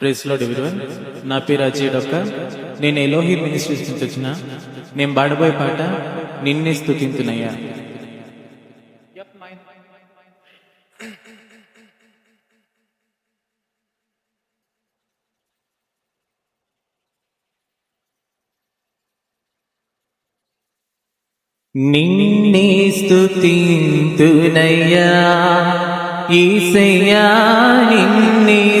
ప్రెస్లో డివిజన్ నా పేరు అజయ్ డాక్టర్ నేను ఎలోహి మినిస్ట్రీస్ నుంచి వచ్చిన. నేను పాడబోయే పాట నిన్నే స్థుతింతునయ్యా నిన్నే స్థుతింతునయ్యా ఈసయ్యా నిన్నే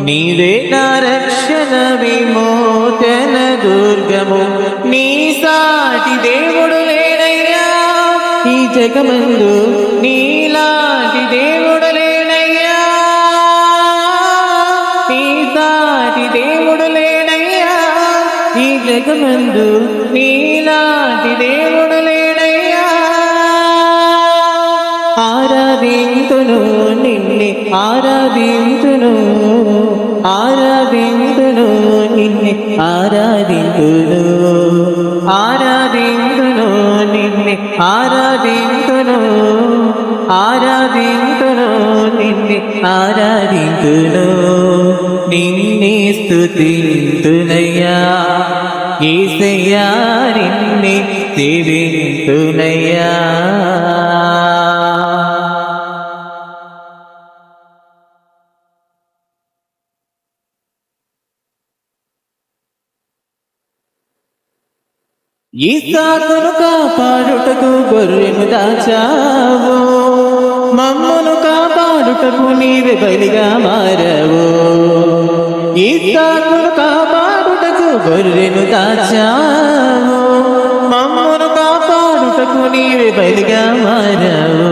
నీవే నా రక్షణ విమోచన దుర్గము. నీ సాటి దేవుడు లేడయ్యా. ఈ జగమందు నీలాంటి దేవుడు లేడయ్యా. నీ సాటి దేవుడు లేడయ్యా. ఈ జగమందు నీలాంటి దేవుడు ఆరాధింతును నిన్నే ఆరాధింతును ఆరాధింతును నిన్నే ఆరాధింతును ఆరాధింతును నిన్నే ఆరాధింతును ఆరాధింతును నిన్నే ఆరాధింతును నిన్నే స్తుతింతునయ్యా. ఏసయ్యా నిన్నే సేవింతునయ్యా. ఈసాకును కాపాడుటకు గొర్రెను దాచావు మమ్మను కాపాడుటకు నీవే బలిగా మారవు. ఈసాకును కాపాడుటకు గొర్రెను దాచావు మమ్మను కాపాడుటకు నీవే బలిగా మారవు.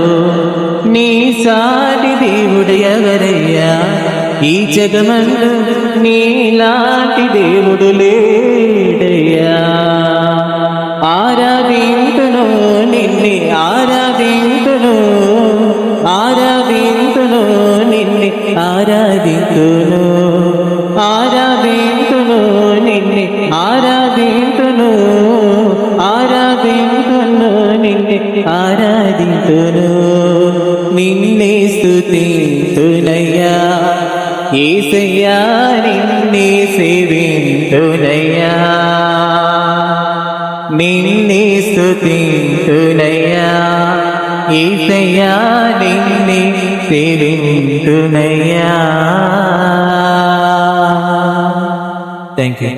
నీ సాటి దేవుడు ఎవరయ్యా? ఈ జగమందు నీలాంటి దేవుడు లేడయ్యా. ఆరాధింతును నిన్నే ఆరాధింతును ఆరాధింతును నిన్నే ఆరాధింతును ఆరాధింతును నిన్నే ఆరాధింతును ఆరాధింతును నిన్నే ఆరాధింతును నిన్నే స్తుతింతునయ్యా స్తుతింతునయ్యా ఏసయ్యా నిన్నే సేవింతునయ్యా థ్యాంక్ యూ